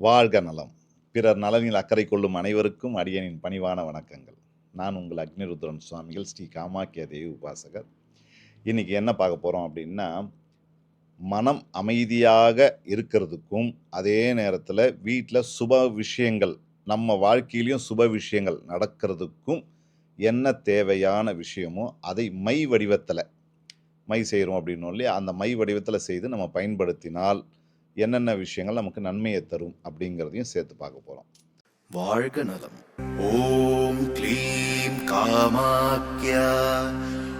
வாழ்க நலம். பிறர் நலனில் அக்கறை கொள்ளும் அனைவருக்கும் அடியனின் பணிவான வணக்கங்கள். நான் உங்கள் அக்னிருத்ரன் சுவாமிகள் ஸ்ரீ காமாக்கிய தேவி உபாசகர். இன்றைக்கி என்ன பார்க்க போகிறோம் அப்படின்னா மனம் அமைதியாக இருக்கிறதுக்கும் அதே நேரத்தில் வீட்டில் சுப விஷயங்கள் நம்ம வாழ்க்கையிலையும் சுப விஷயங்கள் நடக்கிறதுக்கும் என்ன தேவையான விஷயமோ அதை மை வடிவத்தில் மை செய்கிறோம் அப்படின்னு சொல்லி அந்த மை வடிவத்தில் செய்து நம்ம பயன்படுத்தினால் என்னென்ன விஷயங்கள் நமக்கு நன்மையை தரும் அப்படிங்கிறதையும் சேர்த்து பார்க்க போகிறோம் வாழ்க நலம். ஓம் க்ளீம் காமாக்யா.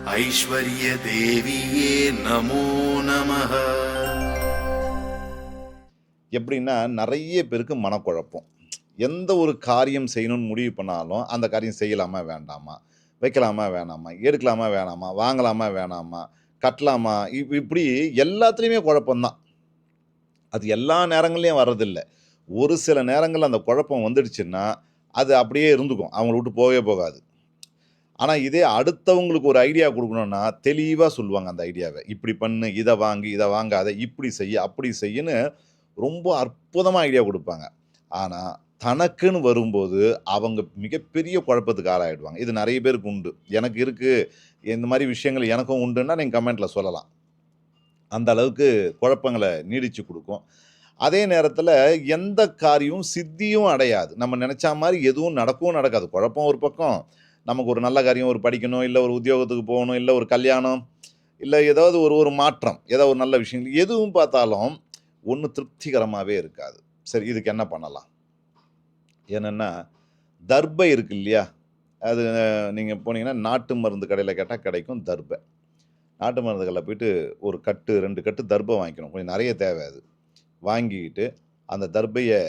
ஐஸ்வர்ய தேவியே நமோ நமः எப்படின்னா நிறைய பேருக்கு மனக்குழப்பம். எந்த ஒரு காரியம் செய்யணும்னு முடிவு பண்ணாலும் அந்த காரியம் செய்யலாமா வேண்டாமா? வைக்கலாமா வேணாமா? எடுக்கலாமா வேணாமா? வாங்கலாமா வேணாமா? கட்டலாமா? இப் இப்படி எல்லாத்துலேயுமே குழப்பம்தான். அது எல்லா நேரங்கள்லையும் வர்றதில்லை. ஒரு சில நேரங்களில் அந்த குழப்பம் வந்துடுச்சுன்னா அது அப்படியே இருந்துக்கும். அவங்கள விட்டு போகவே போகாது. ஆனால் இதே அடுத்தவங்களுக்கு ஒரு ஐடியா கொடுக்கணும்னா தெளிவாக சொல்லுவாங்க அந்த ஐடியாவை. இப்படி பண்ணு இதை வாங்கி இதை வாங்காத இப்படி செய்ய அப்படி செய்யுன்னு ரொம்ப அற்புதமாக ஐடியா கொடுப்பாங்க. ஆனால் தனக்குன்னு வரும்போது அவங்க மிகப்பெரிய குழப்பத்துக்கு ஆளாகிடுவாங்க இது நிறைய பேருக்கு உண்டு. எனக்கு இருக்குது இந்த மாதிரி விஷயங்கள் எனக்கும் உண்டுன்னா நீங்கள் கமெண்ட்டில் சொல்லலாம். அந்த அளவுக்கு குழப்பங்களை நீடித்து கொடுக்கும். அதே நேரத்தில் எந்த காரியமும் சித்தியும் அடையாது. நம்ம நினச்சா மாதிரி எதுவும் நடக்கவும் நடக்காது. குழப்பம் ஒரு பக்கம். நமக்கு ஒரு நல்ல காரியம் ஒரு படிக்கணும் இல்லை ஒரு உத்தியோகத்துக்கு போகணும் இல்லை ஒரு கல்யாணம் இல்லை ஏதாவது ஒரு ஒரு மாற்றம் ஏதாவது ஒரு நல்ல விஷயங்கள் எதுவும் பார்த்தாலும் ஒன்றும் திருப்திகரமாகவே இருக்காது. சரி இதுக்கு என்ன பண்ணலாம்? என்னென்னா தர்பை இருக்கு இல்லையா? அது நீங்கள் போனீங்கன்னா நாட்டு மருந்து கடையில் கேட்டால் கிடைக்கும் தர்பை. நாட்டு மருந்து கடையில் போயிட்டு ஒரு கட்டு ரெண்டு கட்டு தர்பை வாங்கிக்கணும். கொஞ்சம் நிறைய தேவை அது. வாங்கிக்கிட்டு அந்த தர்பையை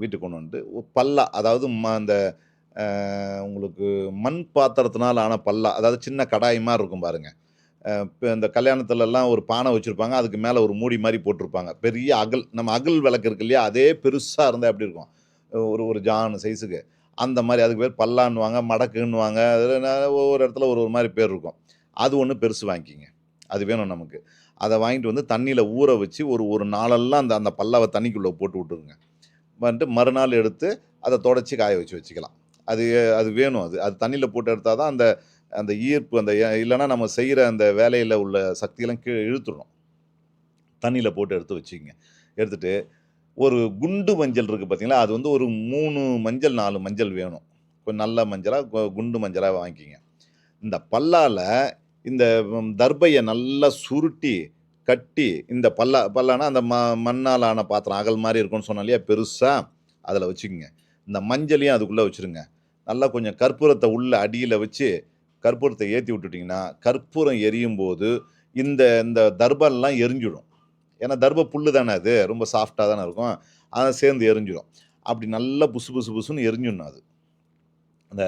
வீட்டுக்கு கொண்டு வந்துட்டு பல்லா அதாவது ம அந்த உங்களுக்கு மண் பாத்திரத்தினால் ஆன பல்லா அதாவது சின்ன கடாய் மாதிரி இருக்கும் பாருங்க. இப்போ இந்த கல்யாணத்துலலாம் ஒரு பானை வச்சுருப்பாங்க அதுக்கு மேலே ஒரு மூடி மாதிரி போட்டிருப்பாங்க. பெரிய அகல் நம்ம அகல் விளக்கு இருக்கு இல்லையா அதே பெருசாக இருந்தால் எப்படி இருக்கும்? ஒரு ஒரு ஜான் சைஸுக்கு. அந்த மாதிரி அதுக்கு பேர் பல்லான்னுவாங்க மடக்குன்னுவாங்க. அதில் ஒவ்வொரு இடத்துல ஒரு ஒரு மாதிரி பேர் இருக்கும். அது ஒன்று பெருசு வாங்கிக்கிங்க. அது வேணும் நமக்கு. அதை வாங்கிட்டு வந்து தண்ணியில் ஊற வச்சு ஒரு ஒரு நாளெல்லாம் அந்த அந்த பல்லாவை தண்ணிக்குள்ளே போட்டு விட்டுருங்க. வந்துட்டு மறுநாள் எடுத்து அதை தொடச்சி காய வச்சு வச்சுக்கலாம். அது அது வேணும். அது அது தண்ணியில் போட்டு எடுத்தால் தான் அந்த அந்த ஈர்ப்பு அந்த இல்லைனா இல்லைன்னா நம்ம செய்கிற அந்த வேலையில் உள்ள சக்தியெல்லாம் கீழே இழுத்துடும் தண்ணியில் போட்டு எடுத்து வச்சுக்கங்க எடுத்துகிட்டு ஒரு குண்டு மஞ்சள் இருக்குது பார்த்தீங்களா? அது வந்து ஒரு மூணு மஞ்சள் நாலு மஞ்சள் வேணும். கொஞ்சம் நல்ல மஞ்சளாக குண்டு மஞ்சளாக வாங்கிக்கிங்க. இந்த பல்லால் இந்த தர்பையை நல்லா சுருட்டி கட்டி இந்த பல்லா பல்லானா அந்த ம மண்ணால் ஆன பாத்திரம் அகல் மாதிரி இருக்கும்னு சொன்னோம் இல்லையா பெருசாக அதில் வச்சுக்கோங்க. இந்த மஞ்சளையும் அதுக்குள்ளே வச்சுருங்க. நல்லா கொஞ்சம் கற்பூரத்தை உள்ள அடியில் வச்சு கற்பூரத்தை ஏற்றி விட்டுட்டிங்கன்னா கற்பூரம் எரியும் போது இந்த இந்த தர்பெல்லாம் எரிஞ்சிடும். ஏன்னா தர்ப புல்லு தானே அது ரொம்ப சாஃப்டாக தானே இருக்கும். அதை சேர்ந்து எரிஞ்சிடும். அப்படி நல்லா புசு புசு புசுன்னு எரிஞ்சிடணும் அது. அந்த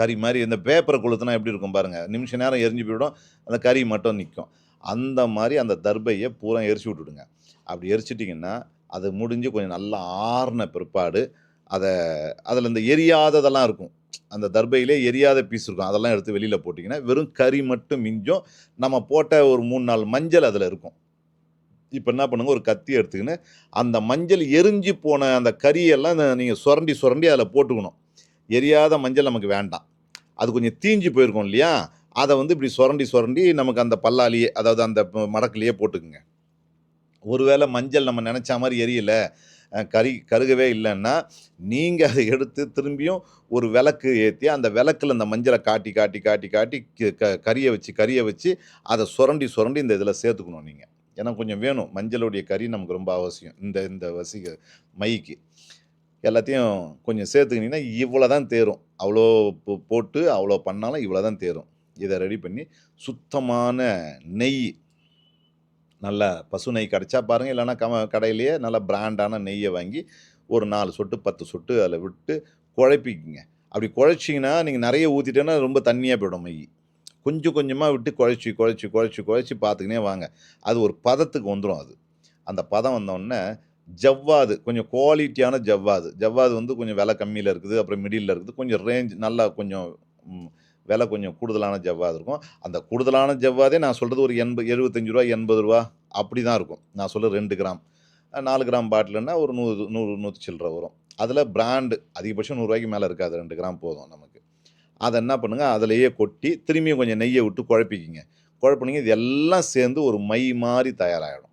கறி மாதிரி இந்த பேப்பரை கொளுத்துனா எப்படி இருக்கும் பாருங்கள் நிமிஷ நேரம் எரிஞ்சு போயிடும் அந்த கறி மட்டும் நிற்கும் அந்த மாதிரி அந்த தர்பையை பூரா எரிச்சு விட்டுடுங்க. அப்படி எரிச்சிட்டிங்கன்னா அது முடிஞ்சு கொஞ்சம் நல்லா ஆறின பிற்பாடு அதை அதில் இந்த எரியாததெல்லாம் இருக்கும். அந்த தர்பையிலே எரியாத பீஸ் இருக்கும். அதெல்லாம் எடுத்து வெளியில் போட்டிங்கன்னா வெறும் கறி மட்டும் மிஞ்சும். நம்ம போட்ட ஒரு மூணு நாலு மஞ்சள் அதில் இருக்கும். இப்போ என்ன பண்ணுங்கள் ஒரு கத்தி எடுத்துக்கின்னு அந்த மஞ்சள் எரிஞ்சு போன அந்த கறியெல்லாம் நீங்கள் சுரண்டி சுரண்டி அதில் போட்டுக்கணும். எரியாத மஞ்சள் நமக்கு வேண்டாம். அது கொஞ்சம் தீஞ்சு போயிருக்கும் இல்லையா? அதை வந்து இப்படி சுரண்டி சுரண்டி நமக்கு அந்த பல்லாலேயே அதாவது அந்த மடக்குலேயே போட்டுக்குங்க. ஒருவேளை மஞ்சள் நம்ம நினச்ச மாதிரி எரியலை அஹ், கறி கருகவே இல்லைன்னா நீங்கள் அதை எடுத்து திரும்பியும் ஒரு விளக்கு ஏற்றி அந்த விளக்கில் அந்த மஞ்சளை காட்டி காட்டி காட்டி காட்டி க கறியை வச்சு கறியை வச்சு அதை சுரண்டி சுரண்டி இந்த இதில் சேர்த்துக்கணும் நீங்கள் ஏன்னா கொஞ்சம் வேணும். மஞ்சளுடைய கறி நமக்கு ரொம்ப அவசியம். இந்த இந்த வசிக மைக்கு. எல்லாத்தையும் கொஞ்சம் சேர்த்துக்கினீங்கன்னா இவ்வளோ தான் தேரும். அவ்வளோ போ- போட்டு அவ்வளோ பண்ணாலும் இவ்வளோ தான் தேரும். இதை ரெடி பண்ணி சுத்தமான நெய் நல்ல பசு நெய் கிடச்சா பாருங்கள் இல்லைன்னா கம கடையிலேயே நல்ல பிராண்டான நெய்யை வாங்கி ஒரு நாலு சொட்டு பத்து சொட்டு அதில் விட்டு குழப்பிக்கிங்க. அப்படி குழச்சிங்கன்னா நீங்கள் நிறைய ஊற்றிட்டேன்னா ரொம்ப தண்ணியாக போயிடும் மை கொஞ்சம் கொஞ்சமாக விட்டு குழச்சி குழச்சி குழச்சி குழச்சி பார்த்துக்கினே வாங்க. அது ஒரு பதத்துக்கு வந்துடும் அது. அந்த பதம் வந்தோடனே ஜவ்வாது கொஞ்சம் குவாலிட்டியான ஜவ்வாது. ஜவ்வாது வந்து கொஞ்சம் விலை கம்மியில் இருக்குது அப்புறம் மிடில் இருக்குது. கொஞ்சம் ரேஞ்ச் நல்லா கொஞ்சம் விலை கொஞ்சம் கூடுதலான ஜவ்வாது இருக்கும். அந்த கூடுதலான ஜவ்வாதே நான் சொல்கிறது ஒரு எண்பது எழுபத்தஞ்சு ரூபா எண்பது ரூபா அப்படி தான் இருக்கும். நான் சொல்ல ரெண்டு கிராம் நாலு கிராம் பாட்டிலுன்னா ஒரு நூறு நூறு நூற்றி சில்லற வரும். அதில் பிராண்டு அதிகபட்சம் நூறுரூவாய்க்கு மேலே இருக்காது ரெண்டு கிராம் போதும் நமக்கு. அதை என்ன பண்ணுங்கள் அதிலேயே கொட்டி திரும்பியும் கொஞ்சம் நெய்யை விட்டு குழப்பிக்கிங்க. குழப்பினீங்க இது எல்லாம் சேர்ந்து ஒரு மை மாதிரி தயாராகிடும்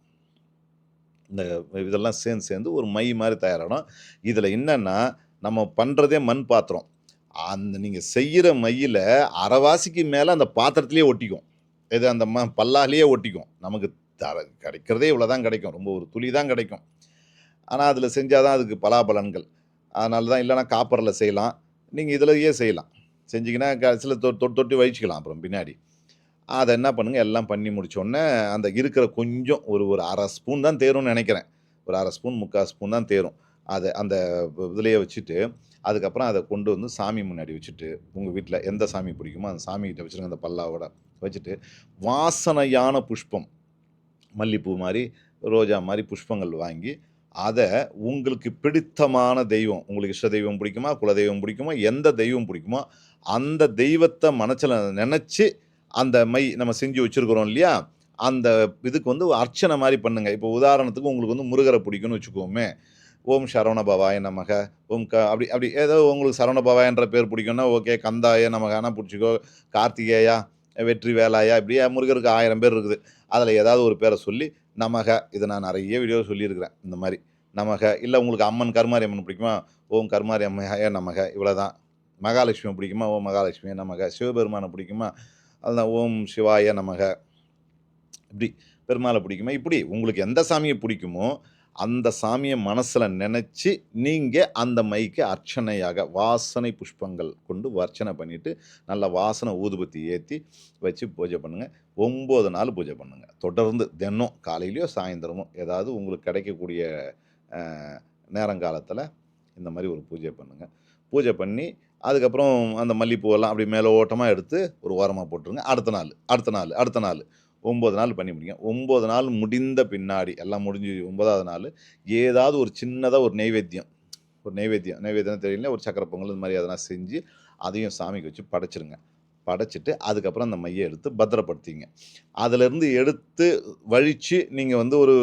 இந்த இதெல்லாம் சேர்ந்து சேர்ந்து ஒரு மை மாதிரி தயாராகிடும் இதில் என்னென்னா நம்ம பண்ணுறதே மண் பாத்திரம். அந்த நீங்கள் செய்கிற மையில் அரைவாசிக்கு மேலே அந்த பாத்திரத்துலேயே ஒட்டிக்கும். இது அந்த ம பல்லாலேயே ஒட்டிக்கும். நமக்கு தர கிடைக்கிறதே இவ்வளோ தான் கிடைக்கும். ரொம்ப ஒரு துளி தான் கிடைக்கும். ஆனால் அதில் செஞ்சால் தான் அதுக்கு பலாபலன்கள். அதனால தான் இல்லைன்னா காப்பரில் செய்யலாம். நீங்கள் இதிலேயே செய்யலாம். செஞ்சிங்கன்னா சில தொட்டு தொட்டி வழிச்சிக்கலாம் அப்புறம் பின்னாடி. அதை என்ன பண்ணுங்கள் எல்லாம் பண்ணி முடித்தோடனே அந்த இருக்கிற கொஞ்சம் ஒரு ஒரு அரை ஸ்பூன் தான் தேரும்னு நினைக்கிறேன். ஒரு அரை ஸ்பூன் முக்கால் ஸ்பூன் தான் தேரும். அதை அந்த இதுலேயே வச்சுட்டு அதுக்கப்புறம் அதை கொண்டு வந்து சாமி முன்னாடி வச்சுட்டு உங்கள் வீட்டில் எந்த சாமி பிடிக்குமோ அந்த சாமிகிட்ட வச்சுருங்க அந்த பல்லாவோட வச்சுட்டு வாசனையான புஷ்பம் மல்லிப்பூ மாதிரி ரோஜா மாதிரி புஷ்பங்கள் வாங்கி அதை உங்களுக்கு பிடித்தமான தெய்வம் உங்களுக்கு இஷ்ட தெய்வம் பிடிக்குமா குலதெய்வம் பிடிக்குமா எந்த தெய்வம் பிடிக்குமோ அந்த தெய்வத்தை மனசில் நினச்சி அந்த மை நம்ம செஞ்சு வச்சுருக்குறோம் இல்லையா? அந்த இதுக்கு வந்து அர்ச்சனை மாதிரி பண்ணுங்க. இப்போ உதாரணத்துக்கு உங்களுக்கு வந்து முருகரை பிடிக்கும்னு வச்சுக்கோமே. ஓம் சரவண பவாய நமக. ஓம் க அப்படி அப்படி ஏதோ உங்களுக்கு சரவண பவாயன்ற பேர் பிடிக்கும்னா ஓகே கந்தாய நமகானா பிடிச்சிக்கோ கார்த்திகேயா வெற்றி வேலாயா இப்படியே முருகருக்கு ஆயிரம் பேர் இருக்குது. அதில் ஏதாவது ஒரு பேரை சொல்லி நமக இதை நான் நிறைய வீடியோ சொல்லியிருக்கிறேன். இந்த மாதிரி. நமக இல்லை உங்களுக்கு அம்மன் கருமாரி அம்மன் பிடிக்குமா? ஓம் கருமாரி அம்மையாய நமக. இவ்வளோ தான் மகாலட்சுமி பிடிக்குமா? ஓம் மகாலட்சுமி நமக. சிவபெருமானை பிடிக்குமா? அதுதான் ஓம் சிவாய நமக. இப்படி பெருமாளை பிடிக்குமா? இப்படி. உங்களுக்கு எந்த சாமியை பிடிக்குமோ அந்த சாமியை மனசில் நினச்சி நீங்கள் அந்த மைக்கு அர்ச்சனையாக வாசனை புஷ்பங்கள் கொண்டு அர்ச்சனை பண்ணிவிட்டு நல்ல வாசனை ஊதுபத்தி ஏற்றி வச்சு பூஜை பண்ணுங்கள் ஒம்பது நாள் பூஜை பண்ணுங்கள் தொடர்ந்து தினம் காலையிலையோ சாயந்தரமோ ஏதாவது உங்களுக்கு கிடைக்கக்கூடிய நேரங்காலத்தில் இந்த மாதிரி ஒரு பூஜை பண்ணுங்கள் பூஜை பண்ணி அதுக்கப்புறம் அந்த மல்லிப்பூவெல்லாம் அப்படி மேலே ஓட்டமாக எடுத்து ஒரு ஓரமாக போட்டுருங்க. அடுத்த நாள் அடுத்த நாள் அடுத்த நாள். ஒம்பது நாள் பண்ணி முடிங்க. ஒம்பது நாள் முடிந்த பின்னாடி எல்லாம் முடிஞ்சு ஒன்பதாவது நாள் ஏதாவது ஒரு சின்னதாக ஒரு நெய்வேத்தியம் ஒரு நெய்வேத்தியம் நெய்வேத்தியம் தெரியல ஒரு சக்கரை பொங்கல் இந்த மாதிரி அதெல்லாம் செஞ்சு அதையும் சாமிக்கு வச்சு படைச்சிருங்க. படைச்சிட்டு அதுக்கப்புறம் அந்த மையை எடுத்து பத்திரப்படுத்திங்க. அதிலிருந்து எடுத்து வழித்து நீங்கள் வந்து ஒரு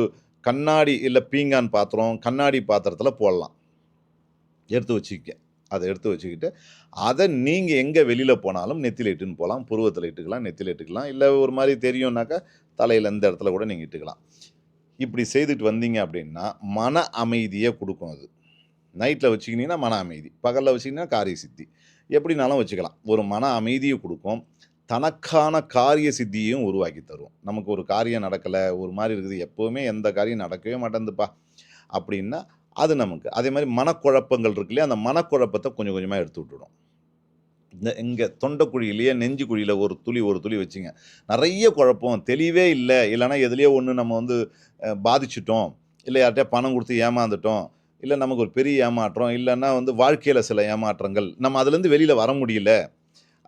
கண்ணாடி இல்லை பீங்கான் பாத்திரம் கண்ணாடி பாத்திரத்தில் போடலாம். எடுத்து வச்சுக்க அதை எடுத்து வச்சுக்கிட்டு அதை நீங்கள் எங்கே வெளியில் போனாலும் நெத்தியில் இட்டுன்னு போகலாம் புருவத்தில் இட்டுக்கலாம் நெத்தியில் இட்டுக்கலாம் இல்லை ஒரு மாதிரி தெரியும்னாக்கா தலையில் இந்த இடத்துல கூட நீங்கள் இட்டுக்கலாம். இப்படி செய்துட்டு வந்தீங்க அப்படின்னா மன அமைதியை கொடுக்கும் அது. நைட்டில் வச்சுக்கினீங்கன்னா மன அமைதி பகலில் வச்சிங்கன்னா காரிய சித்தி. எப்படினாலும் வச்சுக்கலாம். ஒரு மன அமைதியை கொடுக்கும். தனக்கான காரிய சித்தியையும் உருவாக்கி தரும். நமக்கு ஒரு காரியம் நடக்கலை ஒரு மாதிரி இருக்குது எப்போவுமே எந்த காரியம் நடக்கவே மாட்டேங்குதுப்பா. அப்படின்னா அது நமக்கு. அதே மாதிரி மனக்குழப்பங்கள் இருக்கு இல்லையா? அந்த மனக்குழப்பத்தை கொஞ்சம் கொஞ்சமாக எடுத்து விட்டுடும். இந்த இங்கே தொண்டைக்குழியிலேயே நெஞ்சு குழியில் ஒரு துளி ஒரு துளி வச்சுங்க. நிறைய குழப்பம். தெளிவே இல்லை. இல்லைன்னா எதுலேயோ ஒன்று நம்ம வந்து பாதிச்சிட்டோம். இல்லை யார்கிட்டயா பணம் கொடுத்து ஏமாந்துட்டோம். இல்லை நமக்கு ஒரு பெரிய ஏமாற்றம். இல்லைன்னா வந்து வாழ்க்கையில் சில ஏமாற்றங்கள். நம்ம அதுலேருந்து வெளியில் வர முடியல.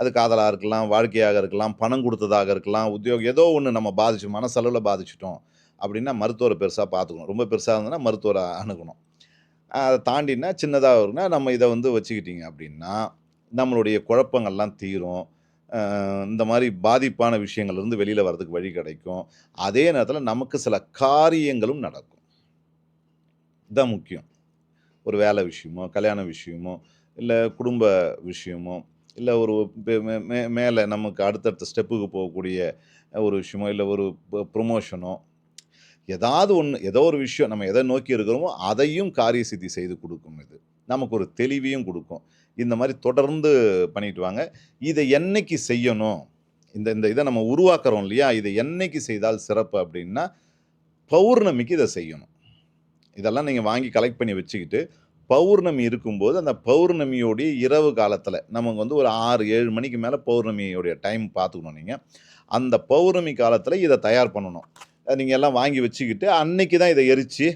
அது காதலாக இருக்கலாம் வாழ்க்கையாக இருக்கலாம் பணம் கொடுத்ததாக இருக்கலாம் உத்தியோகம் ஏதோ ஒன்று நம்ம பாதிச்சு மனசளவில் பாதிச்சிட்டோம். அப்படின்னா மருத்துவரை பெருசாக பார்த்துக்கணும். ரொம்ப பெருசாக இருந்ததுன்னா மருத்துவரை அணுகணும். அதை தாண்டினா சின்னதாக இருக்குன்னா நம்ம இதை வந்து வச்சுக்கிட்டீங்க அப்படின்னா நம்மளுடைய குழப்பங்கள்லாம் தீரும். இந்த மாதிரி பாதிப்பான விஷயங்கள்லேருந்து வெளியில் வர்றதுக்கு வழி கிடைக்கும். அதே நேரத்தில் நமக்கு சில காரியங்களும் நடக்கும். இதுதான் முக்கியம். ஒரு வேலை விஷயமோ கல்யாண விஷயமோ இல்லை குடும்ப விஷயமோ இல்லை ஒரு மே- மே- மேலே நமக்கு அடுத்தடுத்த ஸ்டெப்புக்கு போகக்கூடிய ஒரு விஷயமோ இல்லை ஒரு ப்ரொமோஷனோ ஏதாவது ஒன்று ஏதோ ஒரு விஷயம் நம்ம எதை நோக்கி இருக்கிறோமோ அதையும் காரிய சித்தி செய்து கொடுக்கும் இது. நமக்கு ஒரு தெளிவையும் கொடுக்கும். இந்த மாதிரி தொடர்ந்து பண்ணிட்டு வாங்க. இதை என்னைக்கு செய்யணும்? இந்த இந்த இதை நம்ம உருவாக்குறோம் இல்லையா? இதை என்னைக்கு செய்தால் சிறப்பு அப்படின்னா பௌர்ணமிக்கு இதை செய்யணும். இதெல்லாம் நீங்கள் வாங்கி கலெக்ட் பண்ணி வச்சுக்கிட்டு பௌர்ணமி இருக்கும்போது அந்த பௌர்ணமியோடைய இரவு காலத்தில் நமக்கு வந்து ஒரு ஆறு ஏழு மணிக்கு மேலே பௌர்ணமியோடைய டைம் பார்த்துக்கணும் நீங்கள் அந்த பௌர்ணமி காலத்தில் இதை தயார் பண்ணணும். நீங்கள் எல்லாம் வாங்கி வச்சுக்கிட்டு அன்னைக்கு தான் இதை எரித்து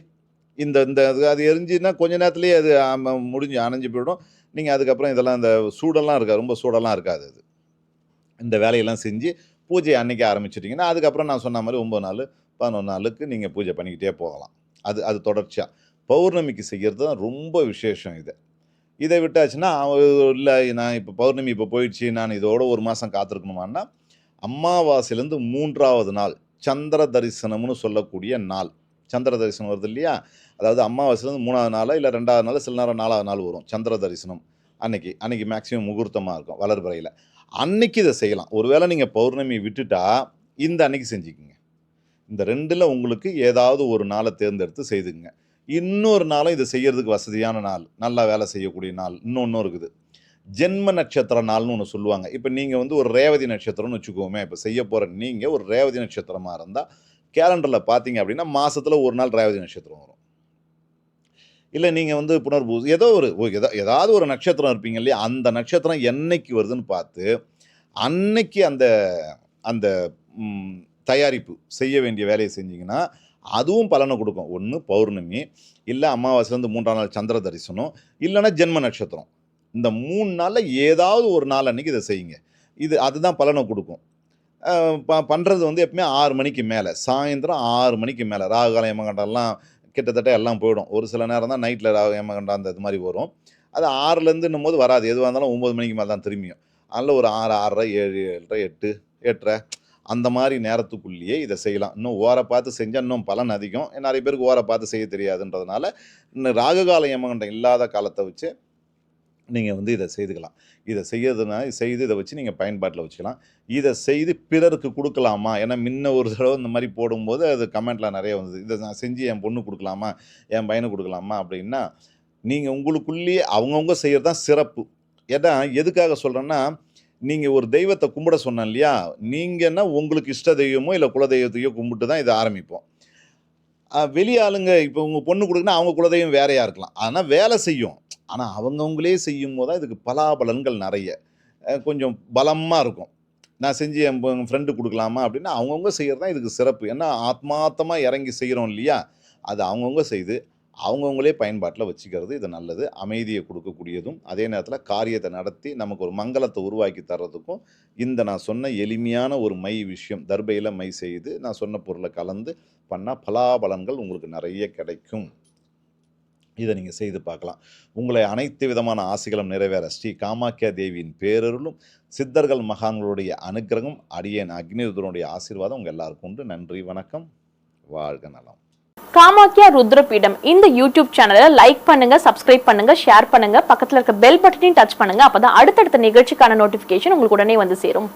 இந்த இந்த அது அது எரிஞ்சுன்னா கொஞ்ச நேரத்துலேயே அது முடிஞ்சு அணைஞ்சு போயிடும். நீங்கள் அதுக்கப்புறம் இதெல்லாம் இந்த சூடெல்லாம் இருக்காது ரொம்ப சூடெல்லாம் இருக்காது அது. இந்த வேலையெல்லாம் செஞ்சு பூஜை அன்றைக்கி ஆரம்பிச்சிட்டிங்கன்னா அதுக்கப்புறம் நான் சொன்ன மாதிரி ஒம்பது நாள் பதினொன்று நாளுக்கு நீங்கள் பூஜை பண்ணிக்கிட்டே போகலாம். அது அது தொடர்ச்சியாக பௌர்ணமிக்கு செய்கிறது தான் ரொம்ப விசேஷம் இது. இதை விட்டாச்சுன்னா இல்லை நான் இப்போ பௌர்ணமி இப்போ போயிடுச்சு நான் இதோட ஒரு மாதம் காத்திருக்கணுமான்னா அமாவாசையிலேருந்து மூன்றாவது நாள் சந்திர தரிசனம்னு சொல்லக்கூடிய நாள். சந்திர தரிசனம் வருது இல்லையா? அதாவது அமாவாசிலேருந்து மூணாவது நாள் இல்லை ரெண்டாவது நாள் சில நேரம் நாலாவது நாள் வரும். சந்திர தரிசனம் அன்னைக்கு அன்னைக்கு மேக்ஸிமம் முகூர்த்தமாக இருக்கும் வளர்பிறையில். அன்னைக்கு இதை செய்யலாம். ஒருவேளை நீங்கள் பௌர்ணமி விட்டுட்டா இந்த அன்னைக்கு செஞ்சுக்குங்க. இந்த ரெண்டில் உங்களுக்கு ஏதாவது ஒரு நாளை தேர்ந்தெடுத்து செய்துங்க இன்னொரு நாளும் இதை செய்கிறதுக்கு வசதியான நாள். நல்லா வேலை செய்யக்கூடிய நாள். இன்னொன்றும் இருக்குது. ஜென்ம நட்சத்திர நாள்னு ஒன்று சொல்லுவாங்க. இப்போ நீங்கள் வந்து ஒரு ரேவதி நட்சத்திரம்னு வச்சுக்கோமே இப்போ செய்ய போகிற நீங்கள் ஒரு ரேவதி நட்சத்திரமாக இருந்தால் கேலண்டரில் பார்த்தீங்க அப்படின்னா மாதத்தில் ஒரு நாள் ரேவதி நட்சத்திரம் வரும். இல்லை நீங்கள் வந்து புனர்பூசம் ஏதோ ஒரு ஒரு ஏதாவது ஒரு நட்சத்திரம் இருப்பீங்க இல்லையா அந்த நட்சத்திரம் என்னைக்கு வருதுன்னு பார்த்து அன்னைக்கு அந்த அந்த தயாரிப்பு செய்ய வேண்டிய வேலையை செஞ்சிங்கன்னா அதுவும் பலனை கொடுக்கும். ஒன்று பௌர்ணமி இல்லை அமாவாசைலேருந்து மூன்றாம் நாள் சந்திர தரிசனம் இல்லைன்னா ஜென்ம நட்சத்திரம். இந்த மூணு நாளில் ஏதாவது ஒரு நாள் அன்றைக்கி இதை செய்யுங்க. இது அதுதான் பலனை கொடுக்கும். ப பண்ணுறது வந்து எப்பவுமே ஆறு மணிக்கு மேலே சாயந்தரம் ஆறு மணிக்கு மேலே. ராகுகால யமகண்டம்லாம் கிட்டத்தட்ட எல்லாம் போயிடும். ஒரு சில நேரம் தான் நைட்டில் ராகு யமகண்டம் அந்த இது மாதிரி வரும். அது ஆறுலேருந்துன்னும் போது வராது. எதுவாக இருந்தாலும் ஒம்பது மணிக்கு மேலே தான் திரும்பியும். அதில் ஒரு ஆறு ஆறரை ஏழு ஏழரை எட்டு எட்டரை அந்த மாதிரி நேரத்துக்குள்ளேயே இதை செய்யலாம். இன்னும் ஓரை பார்த்து செஞ்சால் இன்னும் பலன் அதிகம். நிறைய பேருக்கு ஓரை பார்த்து செய்ய தெரியாதுன்றதுனால இன்னும் ராகுகால ஏமகண்டம் இல்லாத காலத்தை வச்சு நீங்கள் வந்து இதை செய்துக்கலாம். இதை செய்யறதுனா செய்து இதை வச்சு நீங்கள் பயன்பாட்டில் வச்சுக்கலாம். இதை செய்து பிறருக்கு கொடுக்கலாமா? ஏன்னா முன்ன ஒரு தடவை இந்த மாதிரி போடும்போது அது கமெண்ட்டில் நிறைய வந்தது. இதை நான் செஞ்சு என் பொண்ணு கொடுக்கலாமா? என் பையனுக்கு கொடுக்கலாமா? அப்படின்னா நீங்கள் உங்களுக்குள்ளேயே அவங்கவுங்க செய்கிறது தான் சிறப்பு. ஏன்னா எதுக்காக சொல்கிறேன்னா நீங்கள் ஒரு தெய்வத்தை கும்பிட சொன்னேன் இல்லையா? நீங்கன்னா உங்களுக்கு இஷ்ட தெய்வமோ இல்லை குலதெய்வத்தையோ கும்பிட்டு தான் இதை ஆரம்பிப்போம். வெளி ஆளுங்க இப்போ உங்கள் பொண்ணு கொடுக்குன்னா அவங்க குலதெய்வம் வேறையாக இருக்கலாம். ஆனால் வேலை செய்யும். ஆனால் அவங்கவுங்களே செய்யும் போது தான் இதுக்கு பலாபலன்கள் நிறைய. கொஞ்சம் பலமாக இருக்கும். நான் செஞ்சு என் ஃப்ரெண்டு கொடுக்கலாமா அப்படின்னா அவங்கவுங்க செய்கிறது தான் இதுக்கு சிறப்பு. ஏன்னா ஆத்மார்த்தமாக இறங்கி செய்கிறோம் இல்லையா? அது அவங்கவுங்க செய்து அவங்கவுங்களே பயன்பாட்டில் வச்சுக்கிறது இது நல்லது. அமைதியை கொடுக்கக்கூடியதும் அதே நேரத்தில் காரியத்தை நடத்தி நமக்கு ஒரு மங்களத்தை உருவாக்கி தர்றதுக்கும் இந்த நான் சொன்ன எளிமையான ஒரு மை விஷயம் தர்பையில் மை செய்து நான் சொன்ன பொருளை கலந்து பண்ணால் பலாபலன்கள் உங்களுக்கு நிறைய கிடைக்கும். இதை நீங்கள் செய்து பார்க்கலாம். உங்களை அனைத்து விதமான ஆசைகளும் நிறைவேற ஸ்ரீ காமாக்கியா தேவியின் பேரருளும் சித்தர்கள் மகான்களுடைய அனுக்கிரகம் அடியேன் அக்னிருதனுடைய ஆசீர்வாதம் உங்கள் எல்லாருக்கும் உண்டு. நன்றி வணக்கம் வாழ்க நலம். காமாக்கியா ருத்ரபீடம் இந்த யூடியூப் சேனலை லைக் பண்ணுங்க சப்ஸ்கிரைப் பண்ணுங்க ஷேர் பண்ணுங்க பக்கத்தில் இருக்க பெல் பட்டனையும் டச் பண்ணுங்க அப்பதான் அடுத்தடுத்த நிகழ்ச்சிக்கான நோட்டிபிகேஷன் உங்களுக்கு உடனே வந்து சேரும்.